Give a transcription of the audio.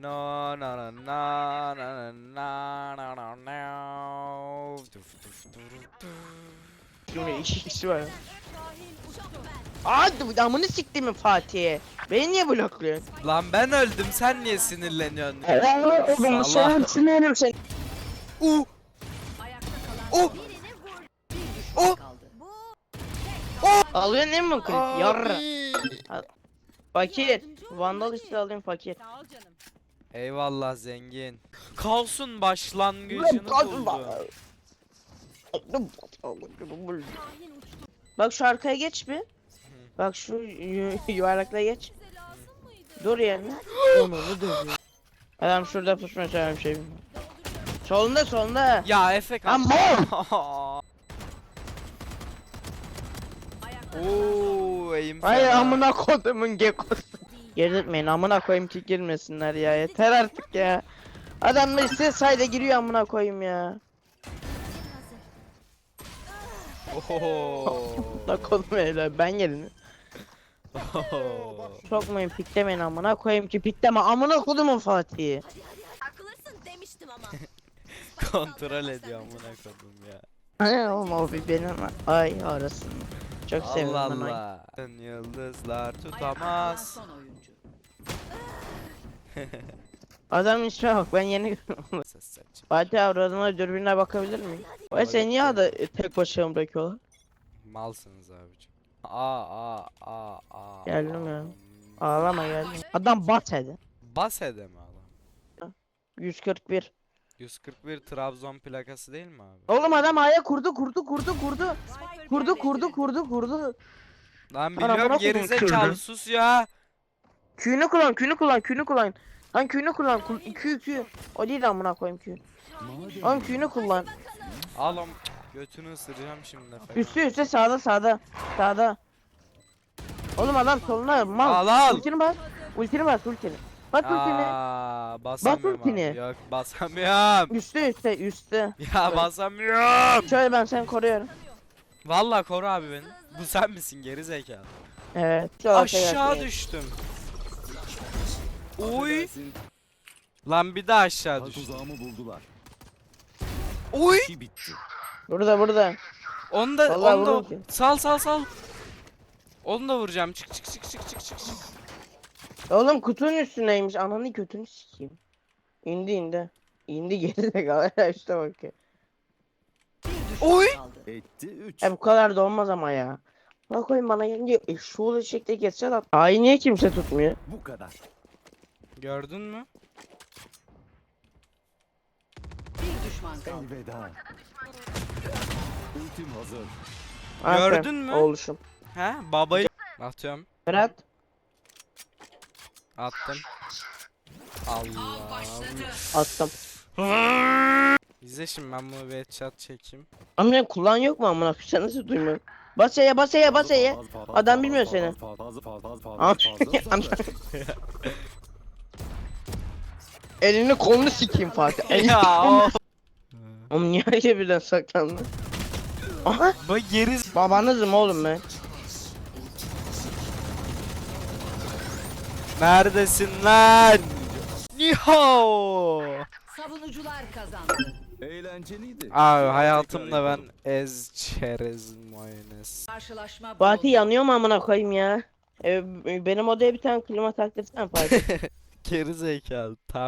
No no no no no no no no no. Şimdi iki kişi var. Hadi amını siktimin Fatih'e. Beni niye blokluyorsun? Lan ben öldüm sen niye sinirleniyorsun? Oğlum sen sinirim sen. Oh! düşman kaldı. Alıyorsun değil mi klip? Yarra. Fakir. Vandal işte alayım fakir. Sağ ol canım. Eyvallah zengin. Kaosun başlangıcını buldu. Bak şu arkaya geç bir. Bak şu yu- yuvarlakla geç. Dur yerine. Adam şurada pusmuş bir şey. Solunda solunda. Ya Efe kalk. Ayakta Oo, eğim Ay fena. amına kodumun gekosu. Girdirtmeyin amına koyayım ki girmesinler ya yeter artık ya. Adamlar iste sayda giriyor amına koyayım ya. Oho. La kodum öyle ben yerim. Oho. Sokmayın piklemeyin amına koyayım ki pikleme amına kodumun Fatih'i. Takılırsın demiştim ama. Kontrol ediyor amına kodum ya. Ay oğlum o bir benim ay arasın. Çok seviyorum Allah. Allah. Yıldızlar tutamaz. son oyuncu. Adamın ismine bak ben yeni. Fatih avradına dürbününe bakabilir miyim? Vay sen niye adı tek başına bırakıyorlar? Malsınız abicim. Aa aa aa aa. Geldim ya. Ağlama geldim. Adam bat edi. Bas ede mi adam? 141. 141 Trabzon plakası değil mi abi? Oğlum adam aya kurdu kurdu kurdu kurdu. Kurdu kurdu kurdu kurdu. Lan biliyorum bırak kırdı. sus ya. Q'nu kullan Q'nu kullan Q'nu kullan. Lan Q'nu kullan kul- Q Q. O değil amına koyayım Q. Oğlum Q'nu kullan. Al. Götünü ısıracağım şimdi. Üstü üstte sağda sağda. Sağda. Oğlum adam soluna mal. Al al. Ultini bas. Ultini bas ultini. Bas ultini. Aa, basamıyorum ultini. abi. Yok basamıyorum. Üstte üstte üstte. Ya basamıyorum. Şöyle ben seni koruyorum. Vallahi koru abi beni. Bu sen misin geri zekalı? Evet. Aşağı düştüm. Oy. Lan bir daha aşağı düştüm. Tuzağımı buldular. Oy. İşi bitti. Burada burada. Onu da Vallahi onu da ki. sal sal sal. Onu da vuracağım. Çık çık çık çık çık çık. çık. Oğlum kutunun üstündeymiş. Ananı götünü sikeyim. İndi indi. İndi geri de kalıyor işte bak ya. Oy. Etti 3. E bu kadar da olmaz ama ya. Bak koyayım bana gelince eşşoğlu şekilde geçse at. Ay niye kimse tutmuyor? Bu kadar. Gördün mü? Bir düşman kaldı. Elveda. Ultim hazır. Aferin, Gördün mü? Oğluşum. He babayı atıyorum. Berat. Attım. Allah. Attım. İzle şimdi ben bunu bir headshot çekeyim. Ama ya kullan yok mu amına koyayım? sen nasıl duymuyorsun? Bas E'ye bas E'ye bas E'ye. Adam bilmiyor seni. Elini kolunu sikeyim Fatih. Elini ya. Oğlum niye öyle birden saklandın? Aha. Bu geri Babanızım oğlum ben. Neredesin lan? Niho! Savunucular kazandı. Eğlenceliydi. Abi hayatımda ben ez çerez mayonez. Karşılaşma Fatih yanıyor mu amına koyayım ya? Ee, benim odaya bir tane klima taktırsana Fatih. Geri zekalı. Tamam.